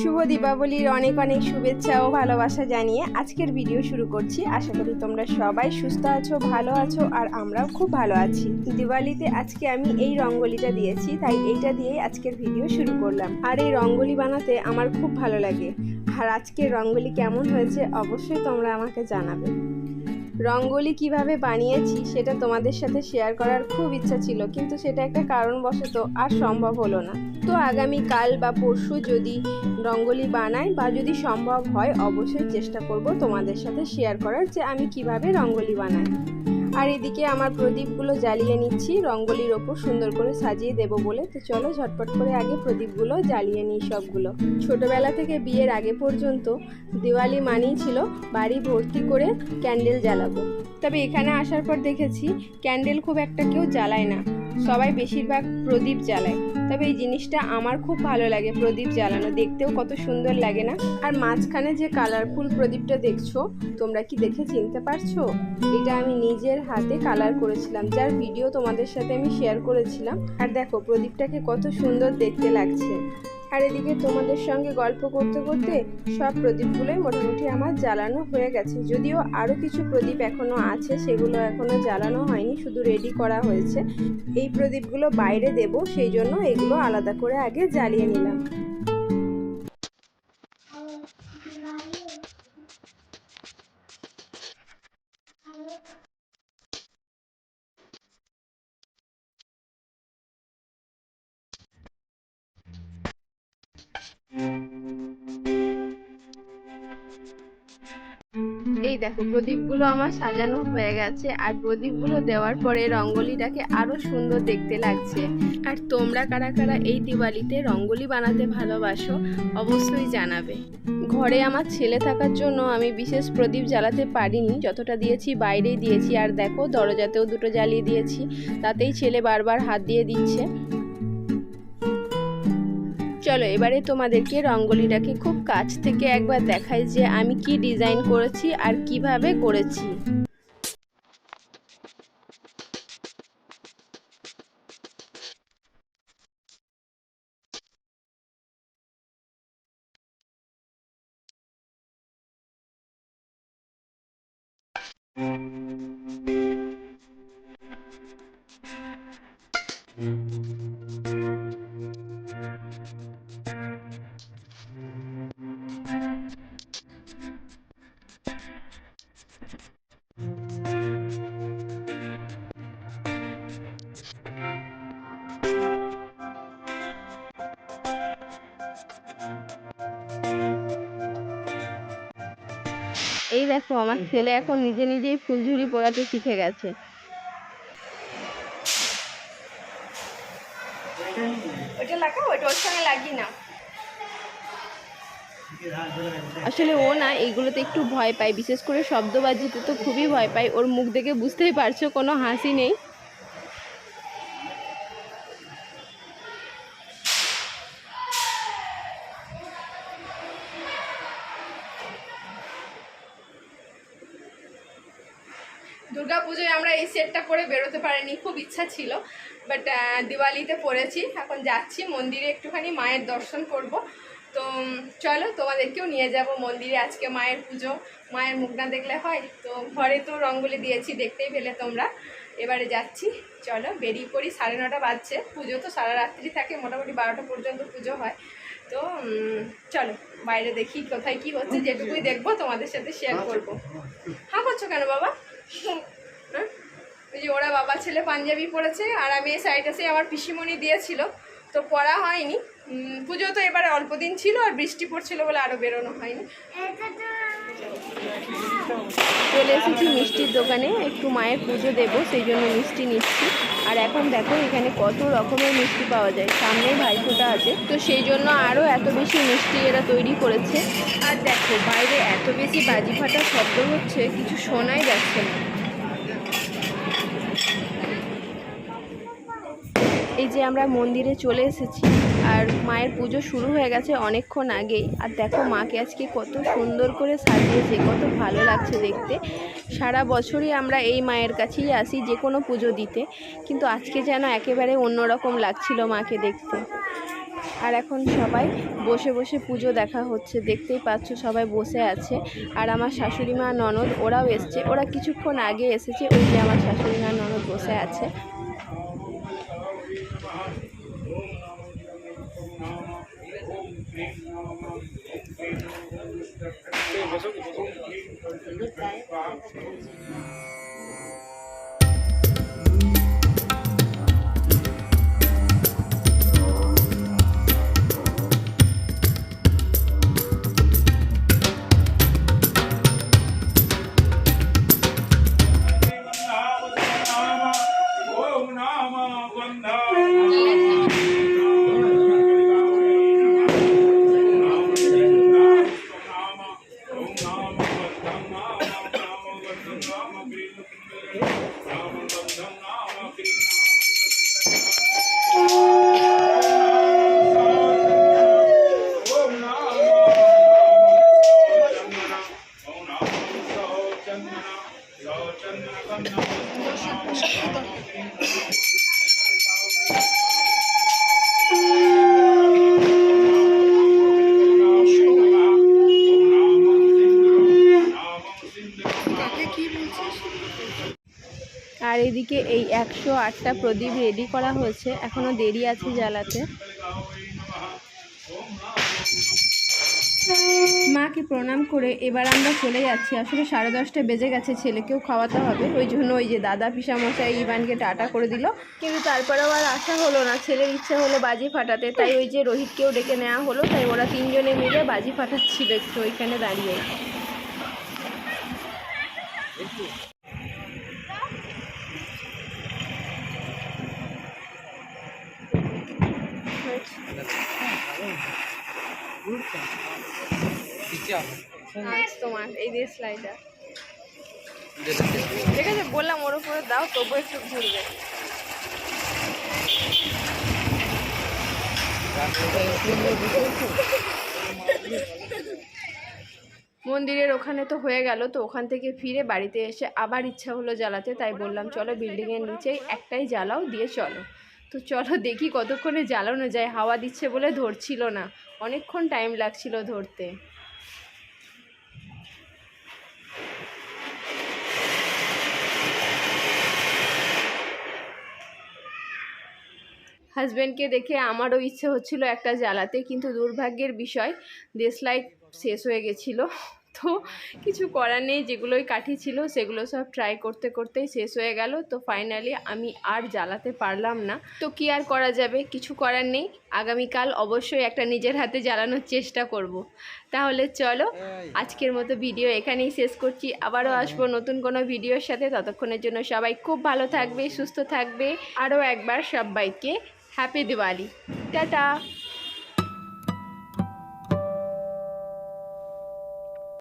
শুভ দীপাবলির অনেক অনেক শুভেচ্ছা ও ভালোবাসা জানিয়ে আজকের ভিডিও শুরু করছি। আশা করি তোমরা সবাই সুস্থ আছো, ভালো আছো, আর আমরাও খুব ভালো আছি। দিওয়ালিতে আজকে আমি এই রঙ্গোলিটা দিয়েছি, তাই এইটা দিয়েই আজকের ভিডিও শুরু করলাম। আর এই রঙ্গোলি বানাতে আমার খুব ভালো লাগে। আর আজকের রঙ্গোলি কেমন হয়েছে অবশ্যই তোমরা আমাকে জানাবে। রঙ্গোলি কীভাবে বানিয়েছি সেটা তোমাদের সাথে শেয়ার করার খুব ইচ্ছা ছিল, কিন্তু সেটা একটা কারণবশত আর সম্ভব হলো না। তো আগামী কাল বা পরশু যদি রঙ্গোলি বানাই বা যদি সম্ভব হয়, অবশ্যই চেষ্টা করব তোমাদের সাথে শেয়ার করার যে আমি কীভাবে রঙ্গোলি বানাই। আর এদিকে আমার প্রদীপগুলো জ্বালিয়ে নিচ্ছি, রঙ্গলির ওপর সুন্দর করে সাজিয়ে দেব বলে। তো চলো ঝটপট করে আগে প্রদীপগুলো জ্বালিয়ে নিই সবগুলো। ছোটবেলা থেকে বিয়ের আগে পর্যন্ত দিওয়ালি মানেই ছিল বাড়ি ভর্তি করে ক্যান্ডেল জ্বালাবো। তবে এখানে আসার পর দেখেছি, ক্যান্ডেল খুব একটা কেউ জ্বালায় না। সবাই বেশিরভাগ প্রদীপ জ্বালায়। তবে এই জিনিসটা আমার খুব ভালো লাগে, প্রদীপ জ্বালানো। দেখতেও কত সুন্দর লাগে না? আর মাঝখানে যে কালারফুল প্রদীপটা দেখছ, তোমরা কি দেখে চিনতে পারছ? এটা আমি নিজের হাতে কালার করেছিলাম, যার ভিডিও তোমাদের সাথে আমি শেয়ার করেছিলাম। আর দেখো, প্রদীপটাকে কত সুন্দর দেখতে লাগছে। আর এদিকে তোমাদের সঙ্গে গল্প করতে করতে সব প্রদীপগুলোই মোটামুটি আমার জ্বালানো হয়ে গেছে। যদিও আরও কিছু প্রদীপ এখনও আছে, সেগুলো এখনও জ্বালানো হয়নি, শুধু রেডি করা হয়েছে। এই প্রদীপগুলো বাইরে দেব, সেই জন্য এগুলো আলাদা করে আগে জ্বালিয়ে নিলাম। এই দেখো, প্রদীপগুলো আমার সাজানো হয়ে গেছে, আর প্রদীপগুলো দেওয়ার পরে রঙ্গোলিটাকে আরও সুন্দর দেখতে লাগছে। আর তোমরা কারা কারা এই দিওয়ালিতে রঙ্গোলি বানাতে ভালোবাসো, অবশ্যই জানাবে। ঘরে আমার ছেলে থাকার জন্য আমি বিশেষ প্রদীপ জ্বালাতে পারিনি, যতটা দিয়েছি বাইরেই দিয়েছি। আর দেখো, দরজাতেও দুটো জ্বালিয়ে দিয়েছি, তাতেই ছেলে বারবার হাত দিয়ে দিচ্ছে। চলো, এবারে তোমাদেরকে রঙ্গোলিটাকে খুব কাছ থেকে একবার দেখাই যে আমি কি ডিজাইন করেছি আর কীভাবে করেছি। এই দেখো আমার ছেলে এখন নিজে নিজেই ফুলঝুরি পড়াতে শিখে গেছে। ওইটা লাগাও ওইটা ওর সঙ্গে লাগিয়ে না আসলে ও না এইগুলোতে একটু ভয় পায়। বিশেষ করে শব্দবাজিতে তো খুবই ভয় পায়। ওর মুখ দেখে বুঝতেই পারছ কোনো হাসি নেই। এই সেটটা পরে বেরোতে পারিনি খুব ইচ্ছা ছিল বাট দিওয়ালিতে পড়েছি এখন যাচ্ছি মন্দিরে একটুখানি মায়ের দর্শন করব। তো চলো তোমাদেরকেও নিয়ে যাব মন্দিরে আজকে মায়ের পুজো মায়ের মুখ না দেখলে হয় তো ঘরে তো রঙ্গোলি দিয়েছি দেখতেই পেলে তোমরা। এবারে যাচ্ছি চলো বেরিয়ে পড়ি সাড়ে নটা বাজছে পুজো তো সারা রাত্রি থাকে মোটামুটি বারোটা পর্যন্ত পুজো হয়। তো চলো বাইরে দেখি কোথায় কি হচ্ছে যেটুকুই দেখব তোমাদের সাথে শেয়ার করব। হ্যাঁ করছ কেন বাবা? হ্যাঁ? যে ওরা বাবা ছেলে পাঞ্জাবি পরেছে, আর আমি এই সাইডে সে আমার পিসিমণি দিয়েছিল, তো পরা হয়নি। পুজো তো এবারে অল্প দিন ছিল, আর বৃষ্টি পড়ছিল বলে আরও বেরোনো হয়নি। চলে এসেছি মিষ্টির দোকানে, একটু মায়ের পুজো দেব, সেই জন্য মিষ্টি নিচ্ছি। আর এখন দেখো, এখানে কত রকমের মিষ্টি পাওয়া যায় সামনে ভাইফোঁটা আছে। তো সেই জন্য আরও এত বেশি মিষ্টি এরা তৈরি করেছে। আর দেখো, বাইরে এত বেশি বাজি ফাটার শব্দ হচ্ছে, কিছু শোনাই যাচ্ছে না। এই যে আমরা মন্দিরে চলে এসেছি, আর মায়ের পুজো শুরু হয়ে গেছে অনেকক্ষণ আগেই। আর দেখো মাকে আজকে কত সুন্দর করে সাজিয়েছে, কত ভালো লাগছে দেখতে। সারা বছরই আমরা এই মায়ের কাছেই আসি যে কোনো পুজো দিতে, কিন্তু আজকে যেন একেবারে অন্যরকম লাগছিল মাকে দেখতে। আর এখন সবাই বসে বসে পুজো দেখা হচ্ছে, দেখতেই পাচ্ছ সবাই বসে আছে। আর আমার শাশুড়ি মা ননদ, ওরাও এসছে। ওরা কিছুক্ষণ আগে এসেছে, ওই যে আমার শাশুড়ি মা ননদ বসে আছে। Thank you. এদিকে এই একশো আটটা প্রদীপ রেডি করা হয়েছে। এখনও দেরি আছে জ্বালাতে। মাকে প্রণাম করে এবার আমরা চলে যাচ্ছি। আসলে সাড়ে দশটা বেজে গেছে, ছেলেকেও খাওয়াতে হবে। ওই জন্য ওই যে দাদা পিসামশাই ইভানকে টাটা করে দিল। কিন্তু তারপরেও আর আসা হলো না। ছেলের ইচ্ছে হলো বাজি ফাটাতে। তাই ওই যে রোহিতকেও ডেকে নেওয়া হলো। তাই ওরা তিনজনে মিলে বাজি ফাটাচ্ছিল একটু ওইখানে দাঁড়িয়ে। তোমার এই দিয়ে স্লাইডার ঠিক আছে বললাম ওর উপরে দাও তবু একটু ঘুরবে মন্দিরের ওখানে তো হয়ে গেল, তো ওখান থেকে ফিরে বাড়িতে এসে আবার ইচ্ছা হলো জ্বালাতে, তাই বললাম, চলো বিল্ডিংয়ের নিচেই একটাই জ্বালাও, দিয়ে চলো। তো চলো দেখি কতক্ষণে জ্বালানো যায়, হাওয়া দিচ্ছে বলে ধরছিল না। অনেকক্ষণ টাইম লাগছিল ধরতে। হাজব্যান্ডকে দেখে আমারও ইচ্ছে হচ্ছিল একটা জ্বালাতে, কিন্তু দুর্ভাগ্যের বিষয় দেশলাইট শেষ হয়ে গেছিল। তো কিছু করার নেই যেগুলোই কাঠি ছিল সেগুলো সব ট্রাই করতে করতেই শেষ হয়ে গেল। তো ফাইনালি আমি আর জ্বালাতে পারলাম না। তো কি আর করা যাবে? কিছু করার নেই। আগামীকাল অবশ্যই একটা নিজের হাতে জ্বালানোর চেষ্টা করব। তাহলে চলো আজকের মতো ভিডিও এখানেই শেষ করছি। আবারও আসব নতুন কোনো ভিডিওর সাথে। ততক্ষণের জন্য সবাই খুব ভালো থাকবে সুস্থ থাকবে। আরও একবার সবাইকে হ্যাপি দিওয়ালি টাটা।